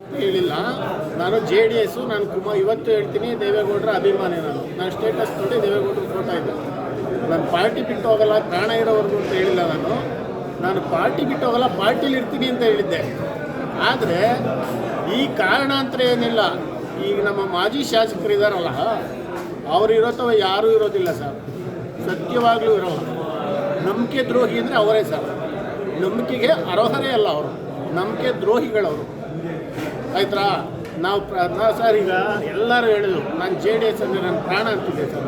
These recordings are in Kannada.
ಹೇಳಿಲ್ಲ. ನಾನು ಜೆ ಡಿ ಎಸ್ಸು ನಾನು ಕುಮಾರ್ ಇವತ್ತು ಹೇಳ್ತೀನಿ, ದೇವೇಗೌಡರ ಅಭಿಮಾನಿ ನಾನು. ನಾನು ಸ್ಟೇಟಸ್ ನೋಡಿ ದೇವೇಗೌಡರು ಫೋಟೋ ಇದ್ದೆ ನಾನು ಪಾರ್ಟಿ ಬಿಟ್ಟು ಹೋಗಲ್ಲ, ಪ್ರಾಣ ಇರೋವರೆಗೂ ಅಂತ ಹೇಳಿಲ್ಲ ನಾನು. ನಾನು ಪಾರ್ಟಿ ಬಿಟ್ಟು ಹೋಗಲ್ಲ ಪಾರ್ಟಿಲಿ ಇರ್ತೀನಿ ಅಂತ ಹೇಳಿದ್ದೆ. ಆದರೆ, ಈ ಕಾರಣಾಂತರ ಏನಿಲ್ಲ. ಈಗ ನಮ್ಮ ಮಾಜಿ ಶಾಸಕರು ಇದ್ದಾರಲ್ಲ ಅವ್ರು ಇರೋತವ ಯಾರೂ ಇರೋದಿಲ್ಲ ಸರ್ ಸತ್ಯವಾಗ್ಲೂ ಇರೋಲ್ಲ. ನಂಬಿಕೆ ದ್ರೋಹಿ ಅಂದರೆ ಅವರೇ ಸರ್ ನಂಬಿಕೆಗೆ ಅರ್ಹರೇ ಅಲ್ಲ ಅವರು. ನಂಬಿಕೆ ದ್ರೋಹಿಗಳವರು. ಆಯ್ತಾ ನಾವು ಪ್ರ ನಾವು ಸರ್ ಈಗ ಎಲ್ಲರೂ ಹೇಳಿದ್ರು ನಾನು ಜೆ ಡಿ ಎಸ್ ಅಂದರೆ ನನ್ನ ಪ್ರಾಣ ಅಂತಿದ್ದೆ ಸರ್.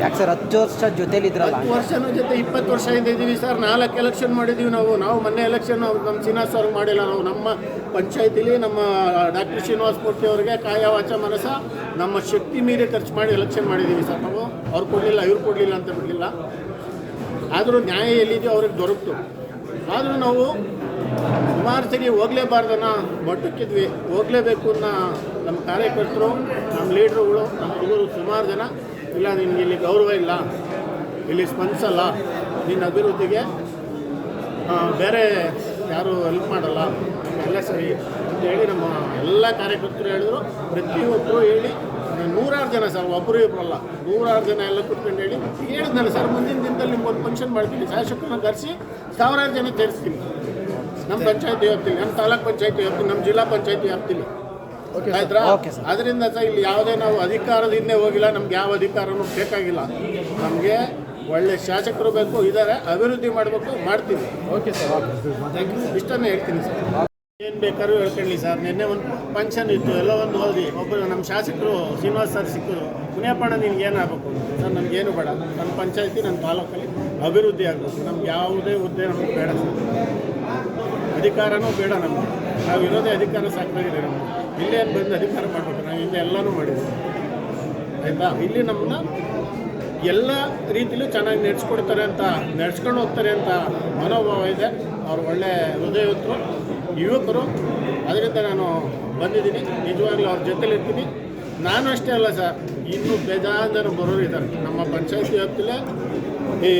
ಯಾಕೆ ಸರ್ ಹತ್ತು ವರ್ಷ ಜೊತೆಲಿದ್ರಲ್ಲ ಹತ್ತು ವರ್ಷನೂ ಜೊತೆ ಇಪ್ಪತ್ತು ವರ್ಷ ಇದ್ದೀವಿ ಸರ್. ನಾಲ್ಕು ಎಲೆಕ್ಷನ್ ಮಾಡಿದ್ದೀವಿ ನಾವು. ನಾವು ಮೊನ್ನೆ ಎಲೆಕ್ಷನ್ ನಾವು ನಮ್ಮ ಸಿನ್ಹಾ ಅವ್ರಿಗೆ ಮಾಡಿಲ್ಲ. ನಾವು ನಮ್ಮ ಪಂಚಾಯತಿಲಿ ನಮ್ಮ ಡಾಕ್ಟರ್ ಶ್ರೀನಿವಾಸ್ ಮೂರ್ತಿ ಅವರಿಗೆ ಕಾಯ ವಾಚ ಮನಸ ನಮ್ಮ ಶಕ್ತಿ ಮೀರಿ ಖರ್ಚು ಮಾಡಿ ಎಲೆಕ್ಷನ್ ಮಾಡಿದ್ದೀವಿ ಸರ್ ನಾವು. ಅವ್ರು ಕೊಡಲಿಲ್ಲ ಇವ್ರು ಕೊಡಲಿಲ್ಲ ಅಂತ ಬಿಡಲಿಲ್ಲ. ಆದರೂ ನ್ಯಾಯ ಎಲ್ಲಿದೆಯೋ ಅವ್ರಿಗೆ ದೊರಕ್ತು. ಆದರೂ ನಾವು ಹೋಗ್ಲೇಬಾರ್ದು ಹೋಗಲೇಬಾರ್ದನ್ನ ಮಟ್ಟಕ್ಕಿದ್ವಿ. ಹೋಗಲೇಬೇಕು ಅನ್ನೋ ನಮ್ಮ ಕಾರ್ಯಕರ್ತರು, ನಮ್ಮ ಲೀಡ್ರುಗಳು, ನಮ್ಮ ಹುಡುಗರು ಸುಮಾರು ಜನ. ಇಲ್ಲ, ನಿನಗೆ ಇಲ್ಲಿ ಗೌರವ ಇಲ್ಲ. ಇಲ್ಲಿ ಸ್ಪಂದಿಸಲ್ಲ. ನಿನ್ನ ಅಭಿವೃದ್ಧಿಗೆ ಬೇರೆ ಯಾರು ಹೆಲ್ಪ್ ಮಾಡಲ್ಲ. ಎಲ್ಲ ಸರಿ ಅಂತ ಹೇಳಿ ನಮ್ಮ ಎಲ್ಲ ಕಾರ್ಯಕರ್ತರು ಹೇಳಿದ್ರು. ಪ್ರತಿಯೊಬ್ಬರು ಹೇಳಿ ನೂರಾರು ಜನ ಸರ್ ಒಬ್ಬರು ಇಬ್ಬರಲ್ಲ ನೂರಾರು ಜನ ಎಲ್ಲ ಕುತ್ಕೊಂಡು ಹೇಳಿ, ಹೇಳಿದ್ನಲ್ಲ ಸರ್, ಮುಂದಿನ ದಿನದಲ್ಲಿ ನಿಮ್ಗೊಂದು ಫಂಕ್ಷನ್ ಮಾಡ್ತೀನಿ. ಶಾಸಕರನ್ನ ಕರೆಸಿ ಸಾವಿರಾರು ಜನ ಸೇರಿಸ್ತೀನಿ. ನಮ್ಮ ಪಂಚಾಯತಿ ವ್ಯಾಪ್ತಿಲಿ ನಮ್ಮ ತಾಲೂಕ್ ಪಂಚಾಯತಿ ವ್ಯಾಪ್ತಿಲಿ ನಮ್ಮ ಜಿಲ್ಲಾ ಪಂಚಾಯತಿ ವ್ಯಾಪ್ತಿಲಿ ಆಯ್ತಾ. ಅದರಿಂದ ಸಹ ಇಲ್ಲಿ ಯಾವುದೇ ನಾವು ಅಧಿಕಾರದಿಂದ ಹೋಗಿಲ್ಲ ನಮ್ಗೆ ಯಾವ ಅಧಿಕಾರನೂ ಬೇಕಾಗಿಲ್ಲ. ನಮಗೆ ಒಳ್ಳೆ ಶಾಸಕರು ಬೇಕು ಇದ್ದಾರೆ ಅಭಿವೃದ್ಧಿ ಮಾಡಬೇಕು ಮಾಡ್ತೀವಿ. ಓಕೆ ಸರ್ ಇಷ್ಟನ್ನೇ ಹೇಳ್ತೀನಿ ಸರ್ ಏನು ಬೇಕಾದ್ರೂ ಹೇಳ್ಕೊಳ್ಳಿ ಸರ್ ನಿನ್ನೆ ಒಂದು ಫಂಕ್ಷನ್ ಇತ್ತು ಎಲ್ಲ ಒಂದು ಹೋದಿ ಒಬ್ಬರು ನಮ್ಮ ಶಾಸಕರು ಶ್ರೀನಿವಾಸ್ ಸರ್ ಸಿಕ್ಕರು ಪುಣ್ಯಪಣ ನಿನ್ಗೆ ಏನಾಗಬೇಕು ಸರ್ ನಮಗೇನು ಬೇಡ. ನನ್ನ ಪಂಚಾಯತಿ ನನ್ನ ತಾಲೂಕಲ್ಲಿ ಅಭಿವೃದ್ಧಿ ಆಗಬೇಕು. ನಮ್ಗೆ ಯಾವುದೇ ಹುದ್ದೆ ನಮಗೆ ಬೇಡ ಸರ್ ಅಧಿಕಾರನೂ ಬೇಡ ನಮಗೆ. ನಾವು ಇರೋದೇ ಅಧಿಕಾರ ಸಾಕಾಗಿದೆ ನಮಗೆ. ಇಲ್ಲೇ ಬಂದು ಅಧಿಕಾರ ಮಾಡಬೇಕು. ನಾವು ಹಿಂದೆ ಎಲ್ಲನೂ ಮಾಡಿದ್ವಿ. ಆಯಿತಾ? ಇಲ್ಲಿ ನಮ್ಮನ್ನ ಎಲ್ಲ ರೀತಿಯಲ್ಲೂ ಚೆನ್ನಾಗಿ ನಡೆಸ್ಕೊಡ್ತಾರೆ ಅಂತ, ನಡೆಸ್ಕೊಂಡು ಹೋಗ್ತಾರೆ ಅಂತ ಮನೋಭಾವ ಇದೆ. ಅವ್ರು ಒಳ್ಳೆ ಹೃದಯವಂತರು, ಯುವಕರು. ಅದರಿಂದ ನಾನು ಬಂದಿದ್ದೀನಿ. ನಿಜವಾಗ್ಲೂ ಅವ್ರ ಜೊತೆಲಿರ್ತೀನಿ. ನಾನು ಅಷ್ಟೇ ಅಲ್ಲ ಸರ್, ಇನ್ನೂ ಬೇಜಾರು ಬರೋರು ಇದ್ದಾರೆ. ನಮ್ಮ ಪಂಚಾಯತಿ ವ್ಯಾಪ್ತಿಲೇ ಈ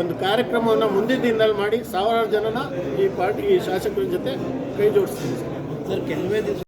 ಒಂದು ಕಾರ್ಯಕ್ರಮವನ್ನು ಮುಂದಿನ ದಿನದಲ್ಲಿ ಮಾಡಿ ಸಾವಿರಾರು ಜನನ ಈ ಪಾರ್ಟಿ ಶಾಸಕರ ಜೊತೆ ಕೈ ಜೋಡಿಸ್ತೀನಿ ಸರ್. ಸರ್, ಕೆಲವೇ ದಿವಸ